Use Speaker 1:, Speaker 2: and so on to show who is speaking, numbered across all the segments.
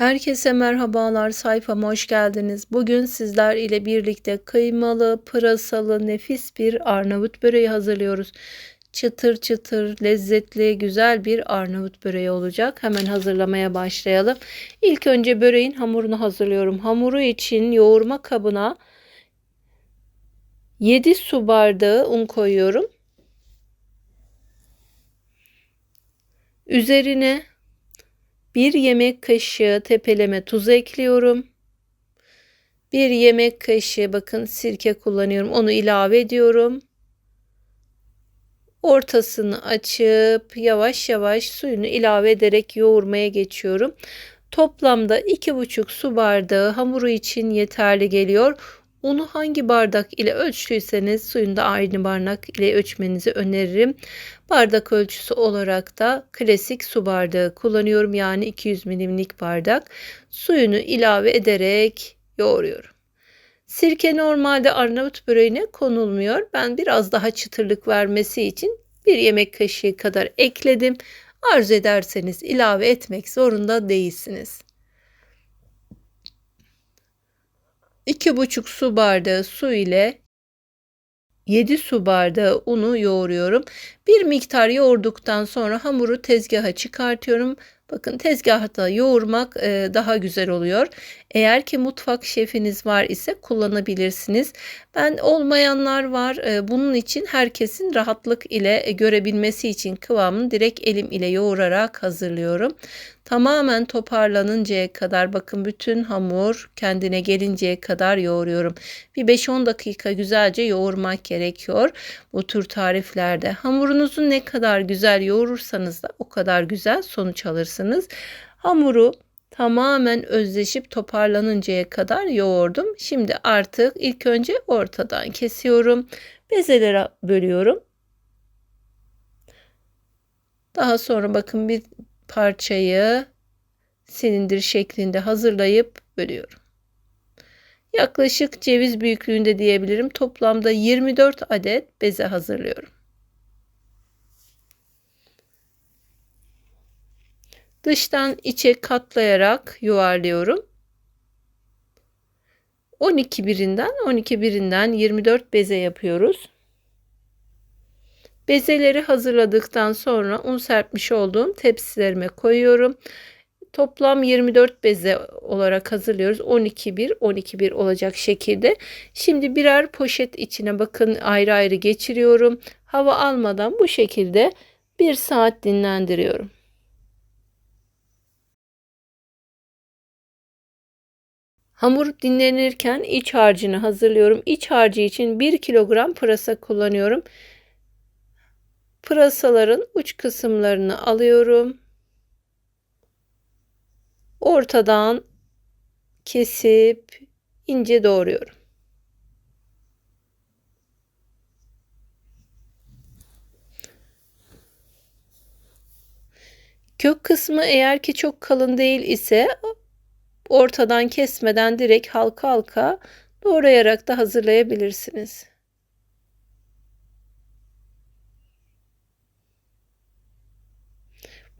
Speaker 1: Herkese merhabalar sayfama hoş geldiniz. Bugün sizler ile birlikte kıymalı, pırasalı, nefis bir Arnavut böreği hazırlıyoruz. Çıtır çıtır, lezzetli, güzel bir Arnavut böreği olacak. Hemen hazırlamaya başlayalım. İlk önce böreğin hamurunu hazırlıyorum. Hamuru için yoğurma kabına 7 su bardağı un koyuyorum. Üzerine bir yemek kaşığı tepeleme tuz ekliyorum. Bir yemek kaşığı bakın sirke kullanıyorum. Onu ilave ediyorum. Ortasını açıp yavaş yavaş suyunu ilave ederek yoğurmaya geçiyorum. Toplamda 2,5 su bardağı hamuru için yeterli geliyor. Unu hangi bardak ile ölçtüyseniz suyunu da aynı bardak ile ölçmenizi öneririm. Bardak ölçüsü olarak da klasik su bardağı kullanıyorum. Yani 200 milimlik bardak. Suyunu ilave ederek yoğuruyorum. Sirke normalde Arnavut böreğine konulmuyor. Ben biraz daha çıtırlık vermesi için bir yemek kaşığı kadar ekledim. Arzu ederseniz ilave etmek zorunda değilsiniz. 2,5 su bardağı su ile 7 su bardağı unu yoğuruyorum. Bir miktar yoğurduktan sonra hamuru tezgaha çıkartıyorum. Bakın tezgahta yoğurmak e, daha güzel oluyor. Eğer ki mutfak şefiniz var ise kullanabilirsiniz. Ben olmayanlar var. E, bunun için herkesin rahatlık ile e, görebilmesi için kıvamını direkt elim ile yoğurarak hazırlıyorum. Tamamen toparlanıncaya kadar bakın bütün hamur kendine gelinceye kadar yoğuruyorum. Bir 5-10 dakika güzelce yoğurmak gerekiyor bu tür tariflerde. Hamurunuzu ne kadar güzel yoğurursanız da o kadar güzel sonuç alırsınız. Hamuru tamamen özleşip toparlanıncaya kadar yoğurdum. Şimdi artık ilk önce ortadan kesiyorum. Bezelere bölüyorum. Daha sonra bakın bir parçayı silindir şeklinde hazırlayıp bölüyorum. Yaklaşık ceviz büyüklüğünde diyebilirim. Toplamda 24 adet beze hazırlıyorum. Dıştan içe katlayarak yuvarlıyorum. 12 birinden 12 birinden 24 beze yapıyoruz. Bezeleri hazırladıktan sonra un serpmiş olduğum tepsilerime koyuyorum. Toplam 24 beze olarak hazırlıyoruz. 12 bir 12 bir olacak şekilde. Şimdi birer poşet içine bakın ayrı ayrı geçiriyorum. Hava almadan bu şekilde bir saat dinlendiriyorum. Hamur dinlenirken iç harcını hazırlıyorum. İç harcı için 1 kilogram pırasa kullanıyorum. Pırasaların uç kısımlarını alıyorum. Ortadan kesip ince doğruyorum. Kök kısmı eğer ki çok kalın değil ise ortadan kesmeden direkt halka halka doğrayarak da hazırlayabilirsiniz.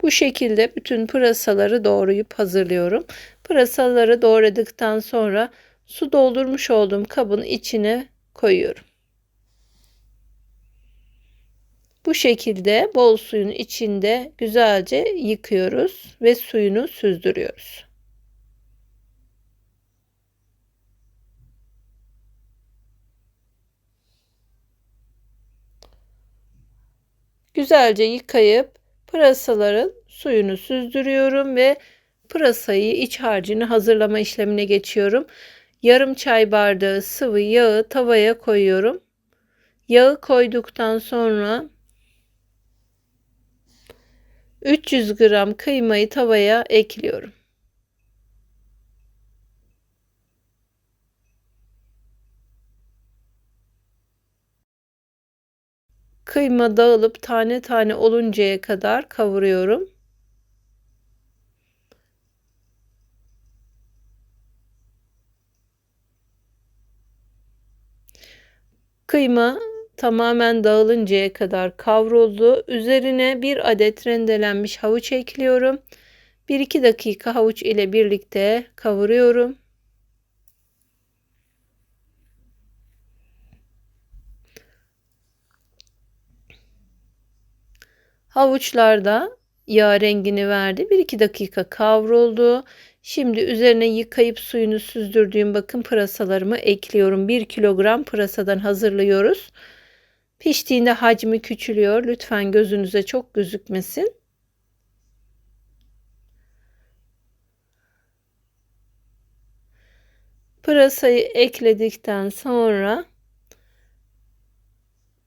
Speaker 1: Bu şekilde bütün pırasaları doğrayıp hazırlıyorum. Pırasaları doğradıktan sonra su doldurmuş olduğum kabın içine koyuyorum. Bu şekilde bol suyun içinde güzelce yıkıyoruz ve suyunu süzdürüyoruz. Güzelce yıkayıp Pırasaların suyunu süzdürüyorum ve pırasayı iç harcını hazırlama işlemine geçiyorum. Yarım çay bardağı sıvı yağı tavaya koyuyorum. Yağı koyduktan sonra 300 gram kıymayı tavaya ekliyorum. Kıyma dağılıp tane tane oluncaya kadar kavuruyorum. Kıyma tamamen dağılıncaya kadar kavruldu. Üzerine bir adet rendelenmiş havuç ekliyorum 1-2 dakika havuç ile birlikte kavuruyorum. Havuçlarda yağ rengini verdi. 1-2 dakika kavruldu. Şimdi üzerine yıkayıp suyunu süzdürdüğüm bakın pırasalarımı ekliyorum. 1 kilogram pırasadan hazırlıyoruz. Piştiğinde hacmi küçülüyor. Lütfen gözünüze çok gözükmesin. Pırasayı ekledikten sonra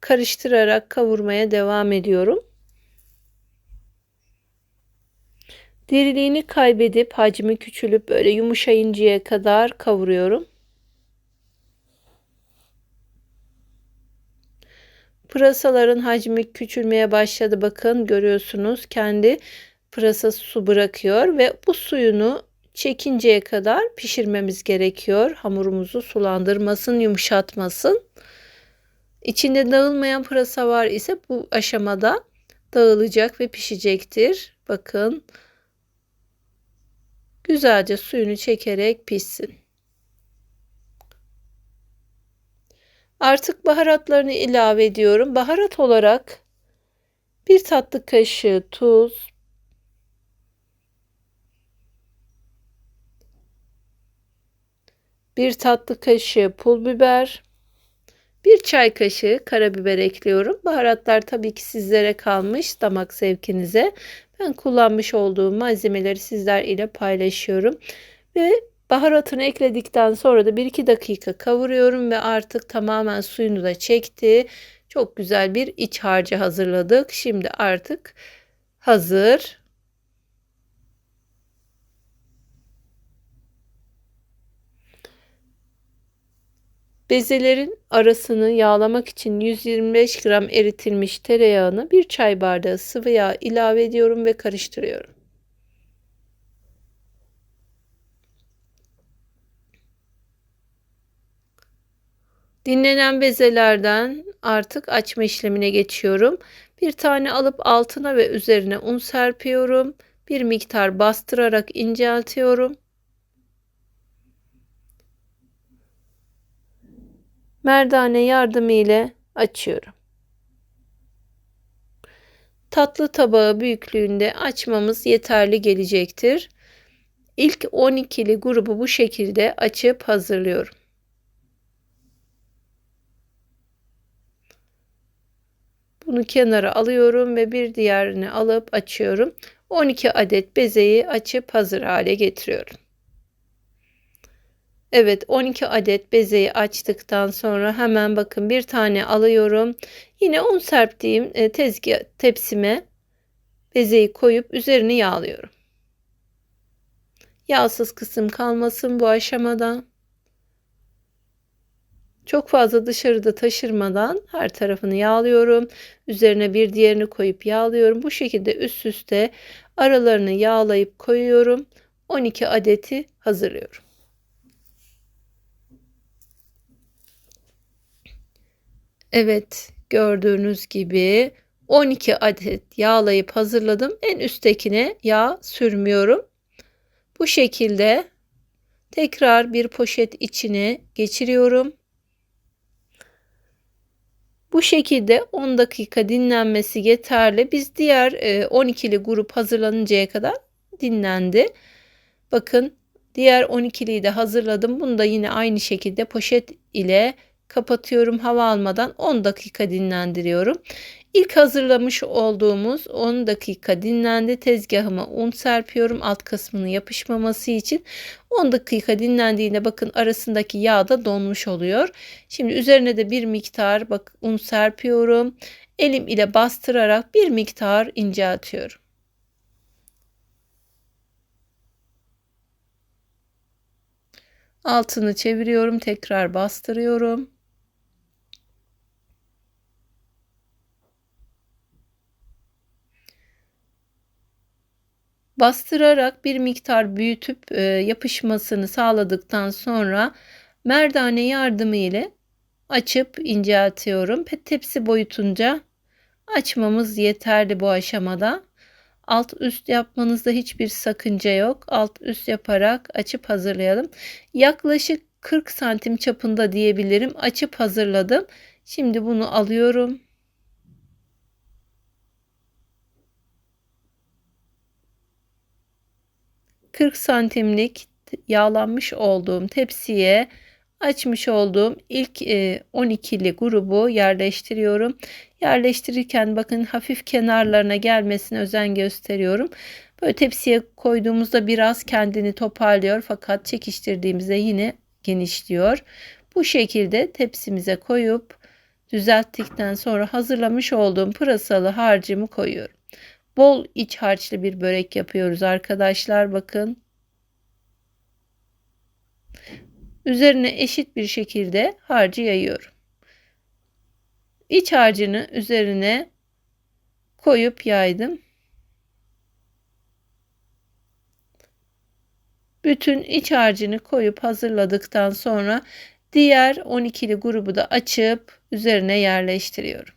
Speaker 1: karıştırarak kavurmaya devam ediyorum. Diriliğini kaybedip hacmi küçülüp böyle yumuşayıncaya kadar kavuruyorum. Pırasaların hacmi küçülmeye başladı. Bakın görüyorsunuz kendi pırasa su bırakıyor ve bu suyunu çekinceye kadar pişirmemiz gerekiyor. Hamurumuzu sulandırmasın, yumuşatmasın. İçinde dağılmayan pırasa var ise bu aşamada dağılacak ve pişecektir. Bakın güzelce suyunu çekerek pişsin. Artık baharatlarını ilave ediyorum. Baharat olarak bir tatlı kaşığı tuz, bir tatlı kaşığı pul biber, bir çay kaşığı karabiber ekliyorum. Baharatlar tabii ki sizlere kalmış damak zevkinize. Ben kullanmış olduğum malzemeleri sizler ile paylaşıyorum. Ve baharatını ekledikten sonra da 1-2 dakika kavuruyorum ve artık tamamen suyunu da çekti. Çok güzel bir iç harcı hazırladık. Şimdi artık hazır. Bezelerin arasını yağlamak için 125 gram eritilmiş tereyağını bir çay bardağı sıvı yağ ilave ediyorum ve karıştırıyorum. Dinlenen bezelerden artık açma işlemine geçiyorum. Bir tane alıp altına ve üzerine un serpiyorum. Bir miktar bastırarak inceltiyorum. Merdane yardımı ile açıyorum. Tatlı tabağı büyüklüğünde açmamız yeterli gelecektir. İlk 12'li grubu bu şekilde açıp hazırlıyorum. Bunu kenara alıyorum ve bir diğerini alıp açıyorum. 12 adet bezeyi açıp hazır hale getiriyorum. Evet 12 adet bezeyi açtıktan sonra hemen bakın bir tane alıyorum. Yine un serptiğim e, tezgah tepsime bezeyi koyup üzerini yağlıyorum. Yağsız kısım kalmasın bu aşamada. Çok fazla dışarıda taşırmadan her tarafını yağlıyorum. Üzerine bir diğerini koyup yağlıyorum. Bu şekilde üst üste aralarını yağlayıp koyuyorum. 12 adeti hazırlıyorum. Evet gördüğünüz gibi 12 adet yağlayıp hazırladım. En üsttekine yağ sürmüyorum. Bu şekilde tekrar bir poşet içine geçiriyorum. Bu şekilde 10 dakika dinlenmesi yeterli. Biz diğer 12'li e, grup hazırlanıncaya kadar dinlendi. Bakın diğer 12'liyi de hazırladım. Bunu da yine aynı şekilde poşet ile kapatıyorum hava almadan 10 dakika dinlendiriyorum. İlk hazırlamış olduğumuz 10 dakika dinlendi. Tezgahıma un serpiyorum alt kısmının yapışmaması için. 10 dakika dinlendiğinde bakın arasındaki yağ da donmuş oluyor. Şimdi üzerine de bir miktar bak un serpiyorum. Elim ile bastırarak bir miktar inceltiyorum. Altını çeviriyorum, tekrar bastırıyorum. Bastırarak bir miktar büyütüp e, yapışmasını sağladıktan sonra merdane yardımı ile açıp inceltiyorum. Tepsi boyutunca açmamız yeterli bu aşamada. Alt üst yapmanızda hiçbir sakınca yok. Alt üst yaparak açıp hazırlayalım. Yaklaşık 40 santim çapında diyebilirim. Açıp hazırladım. Şimdi bunu alıyorum. ...40 santimlik yağlanmış olduğum tepsiye açmış olduğum ilk 12'li e, grubu yerleştiriyorum. Yerleştirirken bakın hafif kenarlarına gelmesine özen gösteriyorum. Böyle tepsiye koyduğumuzda biraz kendini toparlıyor fakat çekiştirdiğimizde yine genişliyor. Bu şekilde tepsimize koyup düzelttikten sonra hazırlamış olduğum pırasalı harcımı koyuyorum. Bol iç harçlı bir börek yapıyoruz arkadaşlar bakın. Üzerine eşit bir şekilde harcı yayıyorum. İç harcını üzerine koyup yaydım. Bütün iç harcını koyup hazırladıktan sonra diğer 12'li grubu da açıp üzerine yerleştiriyorum.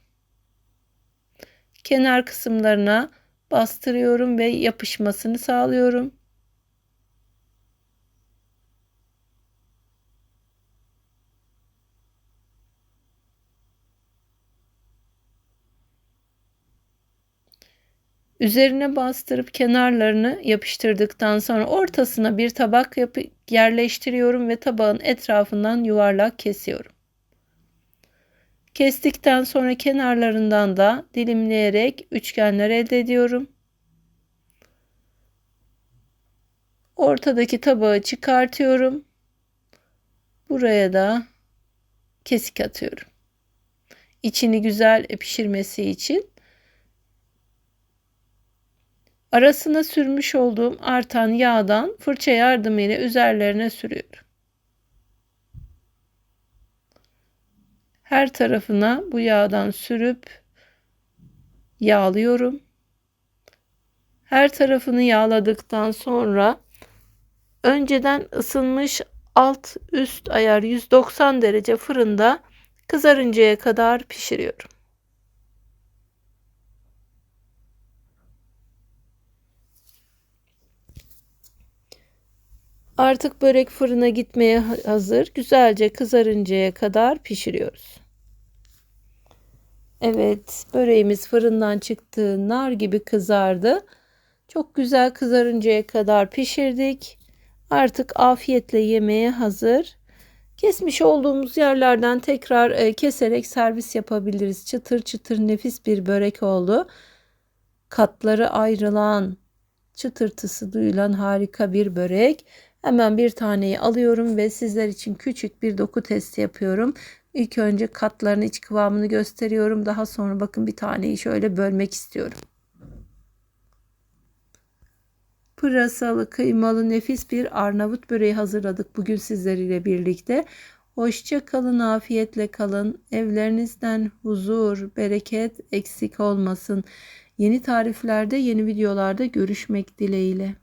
Speaker 1: Kenar kısımlarına bastırıyorum ve yapışmasını sağlıyorum. Üzerine bastırıp kenarlarını yapıştırdıktan sonra ortasına bir tabak yerleştiriyorum ve tabağın etrafından yuvarlak kesiyorum. Kestikten sonra kenarlarından da dilimleyerek üçgenler elde ediyorum. Ortadaki tabağı çıkartıyorum. Buraya da kesik atıyorum. İçini güzel pişirmesi için Arasına sürmüş olduğum artan yağdan fırça yardımıyla üzerlerine sürüyorum. Her tarafına bu yağdan sürüp yağlıyorum. Her tarafını yağladıktan sonra önceden ısınmış alt üst ayar 190 derece fırında kızarıncaya kadar pişiriyorum. Artık börek fırına gitmeye hazır. Güzelce kızarıncaya kadar pişiriyoruz. Evet, böreğimiz fırından çıktı. Nar gibi kızardı. Çok güzel kızarıncaya kadar pişirdik. Artık afiyetle yemeye hazır. Kesmiş olduğumuz yerlerden tekrar e, keserek servis yapabiliriz. Çıtır çıtır nefis bir börek oldu. Katları ayrılan, çıtırtısı duyulan harika bir börek. Hemen bir taneyi alıyorum ve sizler için küçük bir doku testi yapıyorum. İlk önce katların iç kıvamını gösteriyorum. Daha sonra bakın bir taneyi şöyle bölmek istiyorum. Pırasalı, kıymalı, nefis bir Arnavut böreği hazırladık bugün sizlerle birlikte. Hoşça kalın, afiyetle kalın. Evlerinizden huzur, bereket eksik olmasın. Yeni tariflerde, yeni videolarda görüşmek dileğiyle.